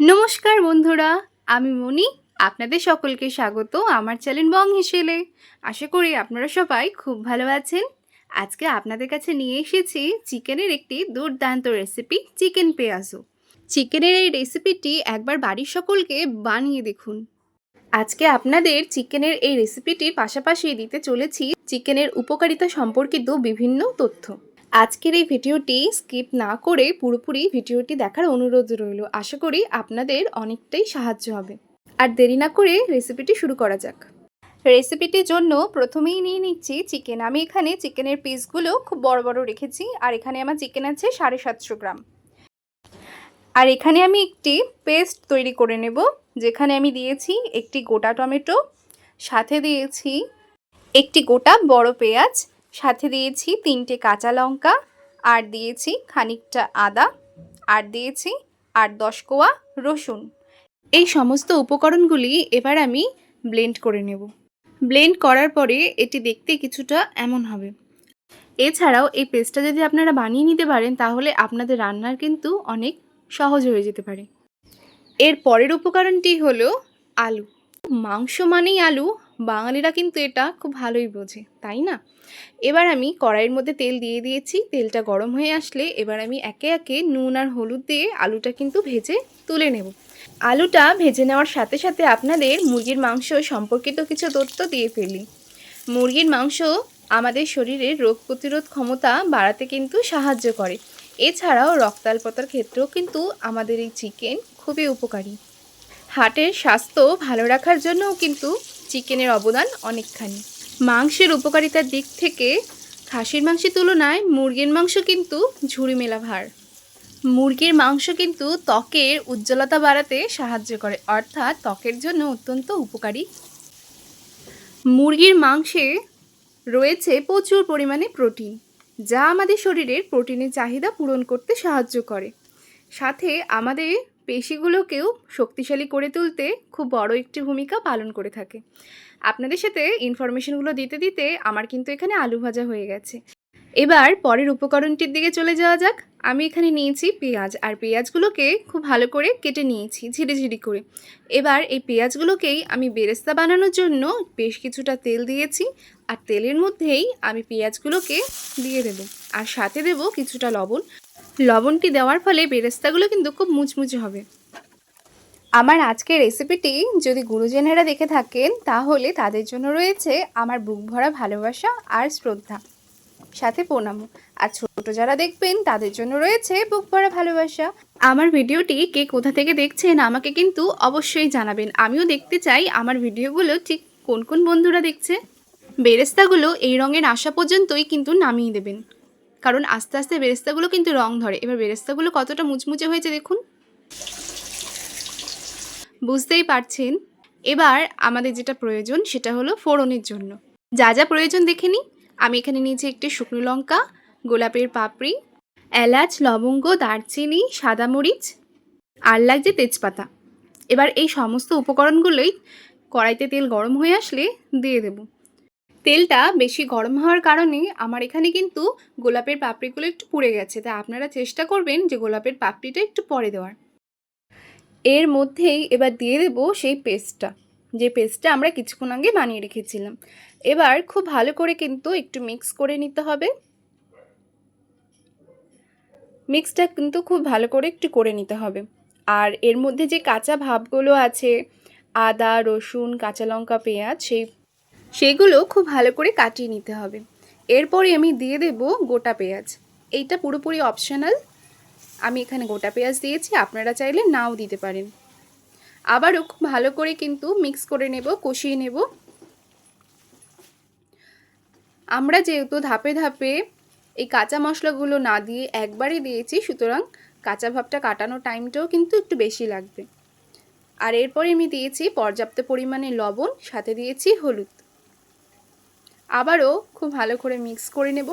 নমস্কার বন্ধুরা, আমি মনি আপনাদের সকলকে স্বাগত আমার চ্যানেল বং হিসেলে আশা করি আপনারা সবাই খুব ভালো আছেন। আজকে আপনাদের কাছে নিয়ে এসেছি চিকেনের একটি দুর্দান্ত রেসিপি, চিকেন পেঁয়াজু চিকেনের এই রেসিপিটি একবার বাড়ির সকলকে বানিয়ে দেখুন। আজকে আপনাদের চিকেনের এই রেসিপিটির পাশাপাশি দিতে চলেছি চিকেনের উপকারিতা সম্পর্কিত বিভিন্ন তথ্য। আজকের এই ভিডিওটি স্কিপ না করে পুরোপুরি ভিডিওটি দেখার অনুরোধ রইল। আশা করি আপনাদের অনেকটাই সাহায্য হবে। আর দেরি না করে রেসিপিটি শুরু করা যাক। রেসিপিটির জন্য প্রথমেই নিয়ে নিচ্ছি চিকেন। আমি এখানে চিকেনের পিসগুলো খুব বড় বড় রেখেছি আর এখানে আমার চিকেন আছে সাড়ে সাতশো গ্রাম। আর এখানে আমি একটি পেস্ট তৈরি করে নেব, যেখানে আমি দিয়েছি একটি গোটা টমেটো, সাথে দিয়েছি একটি গোটা বড় পেঁয়াজ সাথে দিয়েছি তিনটে কাঁচা লঙ্কা, আর দিয়েছি খানিকটা আদা, আর দিয়েছি আট দশ কোয়া রসুন। এই সমস্ত উপকরণগুলি এবার আমি ব্লেন্ড করে নেব। ব্লেন্ড করার পরে এটি দেখতে কিছুটা এমন হবে। এছাড়াও এই পেস্টটা যদি আপনারা বানিয়ে নিতে পারেন, তাহলে আপনাদের রান্নার কিন্তু অনেক সহজ হয়ে যেতে পারে। এর পরের উপকরণটি হলো আলু। মাংস মানেই আলু বাঙালিরা কিন্তু এটা খুব ভালোই বোঝে, তাই না? এবার আমি কড়াইয়ের মধ্যে তেল দিয়ে দিয়েছি, তেলটা গরম হয়ে আসলে এবার আমি একে একে নুন আর হলুদ দিয়ে আলুটা কিন্তু ভেজে তুলে নেব। আলুটা ভেজে নেওয়ার সাথে সাথে আপনাদের মুরগির মাংস সম্পর্কিত কিছু তথ্য দিয়ে ফেলি। মুরগির মাংস আমাদের শরীরের রোগ প্রতিরোধ ক্ষমতা বাড়াতে কিন্তু সাহায্য করে। এছাড়াও রক্তাল্পতার ক্ষেত্রেও কিন্তু আমাদের এই চিকেন খুবই উপকারী। হার্টের স্বাস্থ্য ভালো রাখার জন্যও কিন্তু চিকেনের অবদান অনেকখানি। মাংসের উপকারিতার দিক থেকে খাসির মাংসের তুলনায় মুরগির মাংস কিন্তু ঝুড়ি মেলা ভার। মুরগির মাংস কিন্তু ত্বকের উজ্জ্বলতা বাড়াতে সাহায্য করে, অর্থাৎ ত্বকের জন্য অত্যন্ত উপকারী। মুরগির মাংসে রয়েছে প্রচুর পরিমাণে প্রোটিন, যা আমাদের শরীরের প্রোটিনের চাহিদা পূরণ করতে সাহায্য করে। সাথে আমাদের পেশিগুলোকেও শক্তিশালী করে তুলতে খুব বড় একটি ভূমিকা পালন করে থাকে। আপনাদের সাথে ইনফরমেশনগুলো দিতে দিতে আমার কিন্তু এখানে আলু ভাজা হয়ে গেছে। এবার পরের উপকরণটির দিকে চলে যাওয়া যাক। আমি এখানে নিয়েছি পেঁয়াজ আর পেঁয়াজগুলোকে খুব ভালো করে কেটে নিয়েছি ঝিরি ঝিরি করে। এবার এই পেঁয়াজগুলোকেই আমি বেরেস্তা বানানোর জন্য বেশ কিছুটা তেল দিয়েছি আর তেলের মধ্যেই আমি পেঁয়াজগুলোকে দিয়ে দেব। আর সাথে দেব কিছুটা লবণ। লবণটি দেওয়ার ফলে বেরেস্তাগুলো কিন্তু খুব মুচমুচে হবে। আমার আজকের রেসিপিটি যদি গুরুজনেরা দেখে থাকেন, তাহলে তাদের জন্য রয়েছে আমার বুক ভরা ভালোবাসা আর শ্রদ্ধা। সাথে প্রণামও আর ছোট যারা দেখবেন, তাদের জন্য রয়েছে বুক ভরা ভালোবাসা। আমার ভিডিওটি কে কোথা থেকে দেখছেন, আমাকে কিন্তু অবশ্যই জানাবেন। আমিও দেখতে চাই আমার ভিডিওগুলো ঠিক কোন কোন বন্ধুরা দেখছে। বেরেস্তাগুলো এই রঙের আসা পর্যন্তই কিন্তু নামিয়ে দেবেন। কারণ আস্তে আস্তে বেরেস্তাগুলো কিন্তু রং ধরে। এবার বেরেস্তাগুলো কতটা মুচমুচে হয়েছে দেখুন। বুঝতেই পারছেন? এবার আমাদের যেটা প্রয়োজন সেটা হলো ফোড়নের জন্য। যা যা প্রয়োজন দেখে নিই। আমি এখানে নিয়েছি একটি শুকনো লঙ্কা, গোলাপের পাপড়ি, এলাচ, লবঙ্গ, দারচিনি, সাদা মরিচ, আর লাগছে তেজপাতা। এবার এই সমস্ত উপকরণগুলোই কড়াইতে তেল গরম হয়ে আসলে দিয়ে দেব। তেলটা বেশি গরম হওয়ার কারণে আমার এখানে কিন্তু গোলাপের পাপড়িগুলো একটু পুড়ে গেছে। তাই আপনারা চেষ্টা করবেন যে গোলাপের পাপড়িটা একটু পরে দেওয়ার। এর মধ্যেই এবার দিয়ে দেব সেই পেস্টটা, যে পেস্টটা আমরা কিছুক্ষণ আগে বানিয়ে রেখেছিলাম। এবার খুব ভালো করে কিন্তু একটু মিক্স করে নিতে হবে। মিক্সটা কিন্তু খুব ভালো করে একটু করে নিতে হবে। আর এর মধ্যে যে কাঁচা ভাবগুলো আছে, আদা, রসুন, কাঁচা লঙ্কা, পেঁয়াজ, সেই সেগুলো খুব ভালো করে কাটিয়ে নিতে হবে। এরপরে আমি দিয়ে দেব গোটা পেঁয়াজ। এইটা পুরোপুরি অপশনাল আমি এখানে গোটা পেঁয়াজ দিয়েছি, আপনারা চাইলে নাও দিতে পারেন। আবারও খুব ভালো করে কিন্তু মিক্স করে নেব, কষিয়ে নেব। আমরা যেহেতু ধাপে ধাপে এই কাঁচা মশলাগুলো না দিয়ে একবারই দিয়েছি, সুতরাং কাঁচা ভাবটা কাটানোর টাইমটাও কিন্তু একটু বেশি লাগবে। আর এরপরে আমি দিয়েছি পর্যাপ্ত পরিমাণে লবণ, সাথে দিয়েছি হলুদ। আবারও খুব ভালো করে মিক্স করে নেব।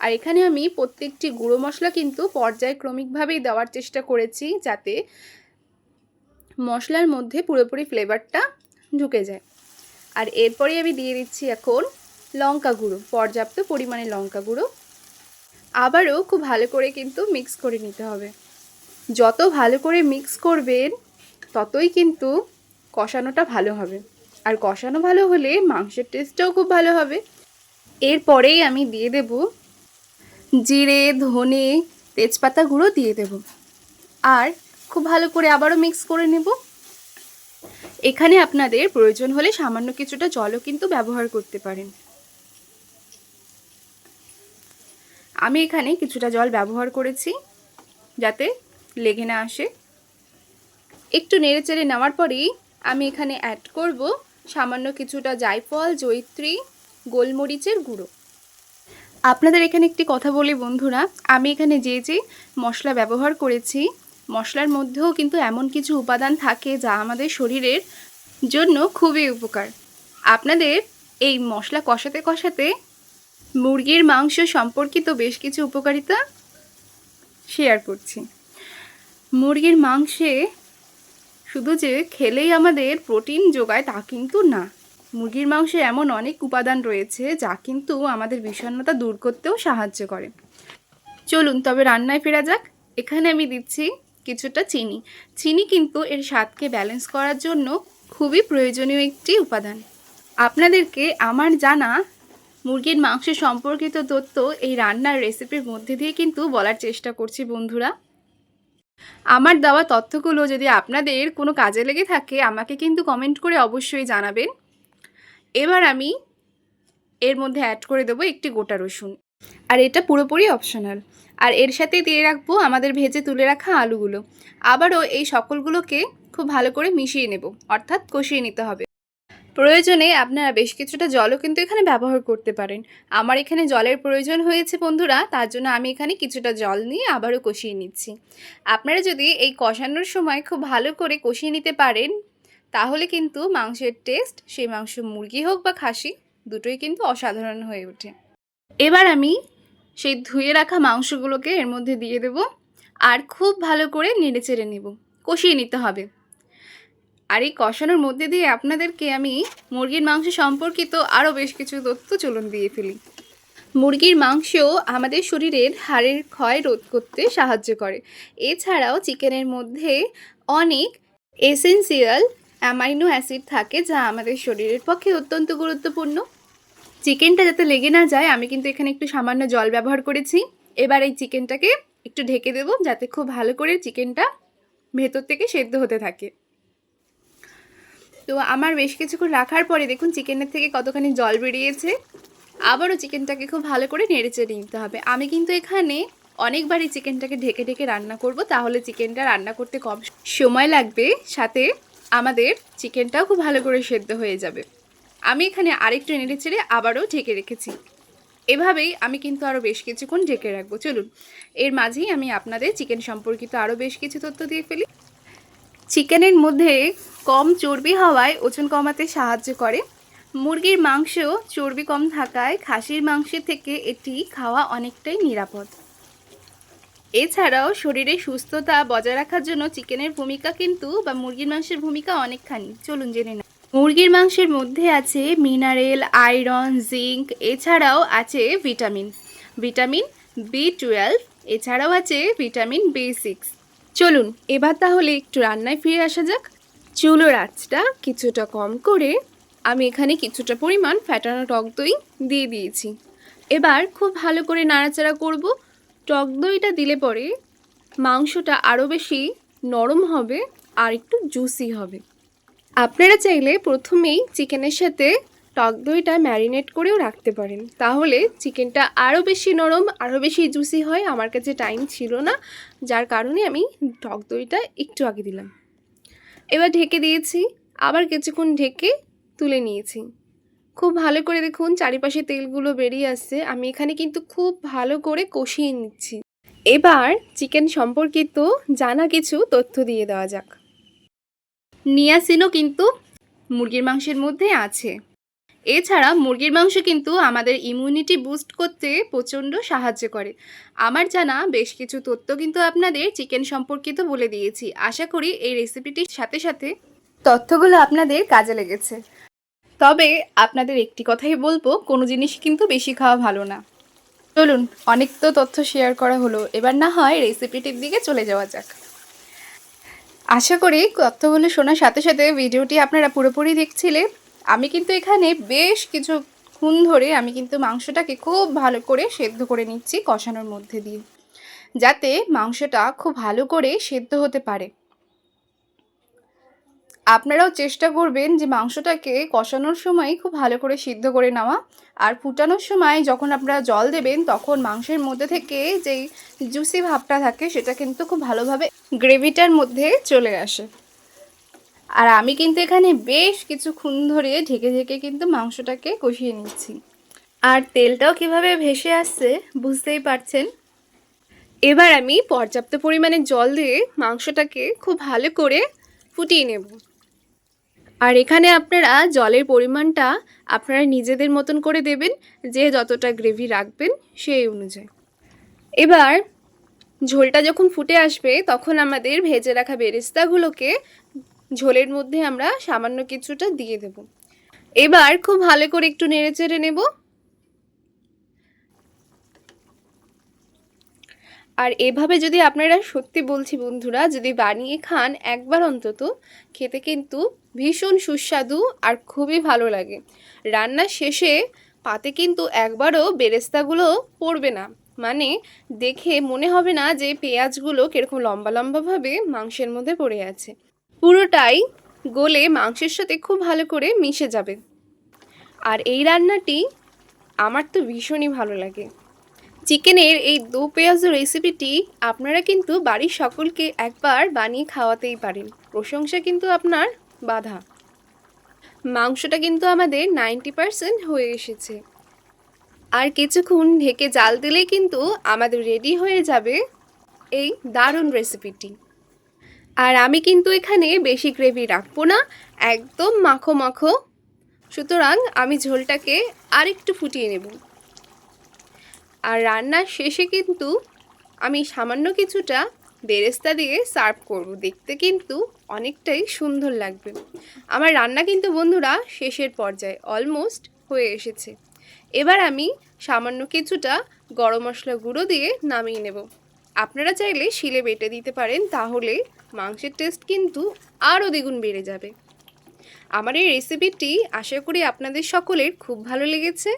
আর এখানে আমি প্রত্যেকটি গুঁড়ো মশলা কিন্তু পর্যায়ক্রমিকভাবেই দেওয়ার চেষ্টা করেছি যাতে মশলার মধ্যে পুরোপুরি ফ্লেভারটা ঢুকে যায়। আর এরপরে আমি দিয়ে দিচ্ছি এখন লঙ্কা গুঁড়ো, পর্যাপ্ত পরিমাণে লঙ্কা গুঁড়ো। আবারও খুব ভালো করে কিন্তু মিক্স করে নিতে হবে। যত ভালো করে মিক্স করবেন, ততই কিন্তু কষানোটা ভালো হবে। আর কষানো ভালো হলে মাংসের টেস্টটাও খুব ভালো হবে। এরপরেই আমি দিয়ে দেব জিরে, ধনে, তেজপাতা গুঁড়ো দিয়ে দেব। আর খুব ভালো করে আবারও মিক্স করে নেব। এখানে আপনাদের প্রয়োজন হলে সামান্য কিছুটা জলও কিন্তু ব্যবহার করতে পারেন। আমি এখানে কিছুটা জল ব্যবহার করেছি যাতে লেগে না আসে। একটু নেড়ে চেড়ে নেওয়ার পরেই আমি এখানে অ্যাড করব সামান্য কিছুটা জায়ফল জৈত্রী গোলমরিচের গুঁড়ো। আপনাদের এখানে একটি কথা বলি বন্ধুরা, আমি এখানে যে যে মশলা ব্যবহার করেছি, মশলার মধ্যেও কিন্তু এমন কিছু উপাদান থাকে যা আমাদের শরীরের জন্য খুবই উপকার। আপনাদের এই মশলা কষাতে কষাতে মুরগির মাংস সম্পর্কিত বেশ কিছু উপকারিতা শেয়ার করছি। মুরগির মাংসে শুধু যে খেলেই আমাদের প্রোটিন যোগায় তা কিন্তু না। মুরগির মাংসে এমন অনেক উপাদান রয়েছে যা কিন্তু আমাদের বিষণ্ণতা দূর করতেও সাহায্য করে। চলুন, তবে রান্নায় ফেরা যাক। এখানে আমি দিচ্ছি কিছুটা চিনি। চিনি কিন্তু এর স্বাদকে ব্যালেন্স করার জন্য খুবই প্রয়োজনীয় একটি উপাদান। আপনাদেরকে আমার জানা মুরগির মাংস সম্পর্কিত তথ্য এই রান্নার রেসিপির মধ্যে দিয়ে কিন্তু বলার চেষ্টা করছি বন্ধুরা। আমার দেওয়া তথ্যগুলো যদি আপনাদের কোনো কাজে লেগে থাকে, আমাকে কিন্তু কমেন্ট করে অবশ্যই জানাবেন। এবার আমি এর মধ্যে অ্যাড করে দেবো একটি গোটা রসুন। আর এটা পুরোপুরি অপশনাল আর এর সাথে দিয়ে রাখব আমাদের ভেজে তুলে রাখা আলুগুলো। আবারও এই সকলগুলোকে খুব ভালো করে মিশিয়ে নেব, অর্থাৎ কষিয়ে নিতে হবে। প্রয়োজনে আপনারা বেশ কিছুটা জলও কিন্তু এখানে ব্যবহার করতে পারেন। আমার এখানে জলের প্রয়োজন হয়েছে বন্ধুরা, তার জন্য আমি এখানে কিছুটা জল নিয়ে আবারও কষিয়ে নিচ্ছি। আপনারা যদি এই কষানোর সময় খুব ভালো করে কষিয়ে নিতে পারেন, তাহলে কিন্তু মাংসের টেস্ট সেই মাংস মুরগি হোক বা খাসি, দুটোই কিন্তু অসাধারণ হয়ে ওঠে। এবার আমি সেই ধুয়ে রাখা মাংসগুলোকে এর মধ্যে দিয়ে দেব, আর খুব ভালো করে নেড়ে চেড়ে নেব। কষিয়ে নিতে হবে। আর এই কষানোর মধ্যে দিয়ে আপনাদেরকে আমি মুরগির মাংস সম্পর্কিত আরও বেশ কিছু তথ্য চলন দিয়ে ফেলি। মুরগির মাংস আমাদের শরীরের হাড়ের ক্ষয় রোধ করতে সাহায্য করে। এছাড়াও চিকেনের মধ্যে অনেক এসেন্সিয়াল অ্যামাইনো অ্যাসিড থাকে যা আমাদের শরীরের পক্ষে অত্যন্ত গুরুত্বপূর্ণ। চিকেনটা যাতে লেগে না যায়, আমি কিন্তু এখানে একটু সামান্য জল ব্যবহার করেছি। এবার এই চিকেনটাকে একটু ঢেকে দেবো যাতে খুব ভালো করে চিকেনটা ভেতর থেকে সেদ্ধ হতে থাকে। তো আমার বেশ কিছুক্ষণ রাখার পরে দেখুন চিকেনের থেকে কতখানি জল বেরিয়েছে। আবারও চিকেনটাকে খুব ভালো করে নেড়ে চেড়ে নিতে হবে। আমি কিন্তু এখানে অনেকবারই চিকেনটাকে ঢেকে ঢেকে রান্না করব, তাহলে চিকেনটা রান্না করতে কম সময় লাগবে, সাথে আমাদের চিকেনটাও খুব ভালো করে সেদ্ধ হয়ে যাবে। আমি এখানে আরেকটু নেড়ে চেড়ে আবারও ঢেকে রেখেছি। এভাবেই আমি কিন্তু আরও বেশ কিছুক্ষণ ঢেকে রাখব। চলুন, এর মাঝেই আমি আপনাদের চিকেন সম্পর্কিত আরও বেশ কিছু তথ্য দিয়ে ফেলি। চিকেনের মধ্যে কম চর্বি হওয়ায় ওজন কমাতে সাহায্য করে। মুরগির মাংস চর্বি কম থাকায় খাসির মাংসের থেকে এটি খাওয়া অনেকটাই নিরাপদ। এছাড়াও শরীরে সুস্থতা বজায় রাখার জন্য চিকেনের ভূমিকা কিন্তু বা মুরগির মাংসের ভূমিকা অনেকখানি। চলুন জেনে না মুরগির মাংসের মধ্যে আছে মিনারেল, আয়রন, জিঙ্ক, এছাড়াও আছে ভিটামিন। ভিটামিন বি টুয়েলভ, এছাড়াও আছে ভিটামিন বি সিক্স। চলুন, এবার তাহলে একটু রান্নায় ফিরে আসা যাক। চুলোর আঁচটা কিছুটা কম করে আমি এখানে কিছুটা পরিমাণ ফ্যাটানো টক দই দিয়ে দিয়েছি। এবার খুব ভালো করে নাড়াচাড়া করব। টক দইটা দিলে পরে মাংসটা আরও বেশি নরম হবে আর একটু জুসি হবে। আপনারা চাইলে প্রথমেই চিকেনের সাথে টক দইটা ম্যারিনেট করেও রাখতে পারেন। তাহলে চিকেনটা আরও বেশি নরম আরও বেশি জুসি হয়। আমার কাছে টাইম ছিল না, যার কারণে আমি টক দইটা একটু আগে দিলাম। এবার ঢেকে দিয়েছি, আবার কিছুক্ষণ ঢেকে তুলে নিয়েছি। খুব ভালো করে দেখুন, চারিপাশে তেলগুলো বেরিয়ে আসছে। আমি এখানে কিন্তু খুব ভালো করে কষিয়ে নিচ্ছি। এবার চিকেন সম্পর্কিত জানা কিছু তথ্য দিয়ে দেওয়া যাক। নিয়াসিনও কিন্তু মুরগির মাংসের মধ্যে আছে। এছাড়া মুরগির মাংস কিন্তু আমাদের ইমিউনিটি বুস্ট করতে প্রচণ্ড সাহায্য করে। আমার জানা বেশ কিছু তথ্য কিন্তু আপনাদের চিকেন সম্পর্কিত বলে দিয়েছি। আশা করি এই রেসিপিটির সাথে সাথে তথ্যগুলো আপনাদের কাজে লেগেছে। তবে আপনাদের একটি কথাই বলব, কোনো জিনিস কিন্তু বেশি খাওয়া ভালো না। চলুন, অনেক তো তথ্য শেয়ার করা হলো। এবার না হয় রেসিপিটির দিকে চলে যাওয়া যাক। আশা করি তথ্যগুলো শোনার সাথে সাথে ভিডিওটি আপনারা পুরোপুরি দেখছিলে। আমি কিন্তু এখানে বেশ কিছুক্ষণ ধরে আমি কিন্তু মাংসটাকে খুব ভালো করে সেদ্ধ করে নিচ্ছি কষানোর মধ্যে দিয়ে, যাতে মাংসটা খুব ভালো করে সেদ্ধ হতে পারে। আপনারাও চেষ্টা করবেন যে মাংসটাকে কষানোর সময় খুব ভালো করে সিদ্ধ করে নেওয়া, আর ফুটানোর সময় যখন আপনারা জল দেবেন তখন মাংসের মধ্যে থেকে যেই জুসি ভাবটা থাকে সেটা কিন্তু খুব ভালোভাবে গ্রেভিটার মধ্যে চলে আসে। আর আমি কিন্তু এখানে বেশ কিছুক্ষণ ধরে ঢেকে ঢেকে কিন্তু মাংসটাকে কষিয়ে নিচ্ছি। আর তেলটাও কীভাবে ভেসে আসছে বুঝতেই পারছেন? এবার আমি পর্যাপ্ত পরিমাণে জল দিয়ে মাংসটাকে খুব ভালো করে ফুটিয়ে নেব। আর এখানে আপনারা জলের পরিমাণটা আপনারা নিজেদের মতন করে দেবেন, যে যতটা গ্রেভি রাখবেন সেই অনুযায়ী। এবার ঝোলটা যখন ফুটে আসবে, তখন আমাদের ভেজে রাখা বেরেস্তাগুলোকে ঝোলের মধ্যে আমরা সামান্য কিছুটা দিয়ে দেব। এবার খুব ভালো করে একটু নেড়ে চেড়ে নেব। আর এভাবে যদি আপনারা সত্যি বলছি বন্ধুরা, যদি বানিয়ে খান একবার অন্তত, খেতে কিন্তু ভীষণ সুস্বাদু আর খুবই ভালো লাগে। রান্নার শেষে পাতে কিন্তু একবারও বেরেস্তাগুলো পড়বে না। মানে দেখে মনে হবে না যে পেঁয়াজগুলো কীরকম লম্বা লম্বাভাবে মাংসের মধ্যে পড়ে আছে। পুরোটাই গলে মাংসের সাথে খুব ভালো করে মিশে যাবে। আর এই রান্নাটি আমার তো ভীষণই ভালো লাগে। চিকেনের এই দু পেঁয়াজ রেসিপিটি আপনারা কিন্তু বাড়ির সকলকে একবার বানিয়ে খাওয়াতেই পারেন। প্রশংসা কিন্তু আপনার বাধা। মাংসটা কিন্তু আমাদের নাইনটি পারসেন্ট হয়ে এসেছে। আর কিছুক্ষণ ঢেকে জাল দিলেই কিন্তু আমাদের রেডি হয়ে যাবে এই দারুণ রেসিপিটি। আর আমি কিন্তু এখানে বেশি গ্রেভি রাখব না, একদম মাখো মাখো। সুতরাং আমি ঝোলটাকে আরেকটু ফুটিয়ে নেব। আর রান্নার শেষে কিন্তু আমি সামান্য কিছুটা বেরেস্তা দিয়ে সার্ভ করব, দেখতে কিন্তু অনেকটাই সুন্দর লাগবে। আমার রান্না কিন্তু বন্ধুরা শেষের পর্যায়ে অলমোস্ট হয়ে এসেছে। এবার আমি সামান্য কিছুটা গরম মশলা গুঁড়ো দিয়ে নামিয়ে নেব। আপনারা চাইলে শিলে বেটে দিতে পারেন, তাহলে মাংসের টেস্ট কিন্তু আরও দ্বিগুণ বেড়ে যাবে। আমার এই রেসিপিটি আশা করি আপনাদের সকলের খুব ভালো লেগেছে।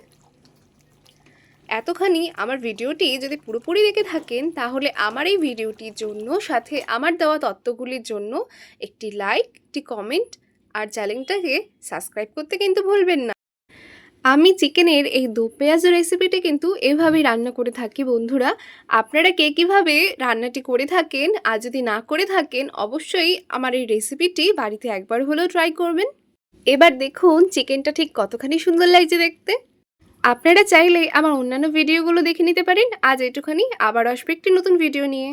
এতখানি আমার ভিডিওটি যদি পুরোপুরি দেখে থাকেন, তাহলে আমার এই ভিডিওটির জন্য, সাথে আমার দেওয়া তত্ত্বগুলির জন্য একটি লাইক একটি কমেন্ট আর চ্যানেলটাকে সাবস্ক্রাইব করতে কিন্তু ভুলবেন না। আমি চিকেনের এই দু পেঁয়াজ রেসিপিটি কিন্তু এভাবেই রান্না করে থাকি বন্ধুরা। আপনারা কে কীভাবে রান্নাটি করে থাকেন আর যদি না করে থাকেন, অবশ্যই আমার এই রেসিপিটি বাড়িতে একবার হলেও ট্রাই করবেন। এবার দেখুন চিকেনটা ঠিক কতখানি সুন্দর লাগছে দেখতে। আপনারা চাইলে আমার অন্যান্য ভিডিওগুলো দেখে নিতে পারেন। আজ এটুখানি। আবার আসবে একটি নতুন ভিডিও নিয়ে।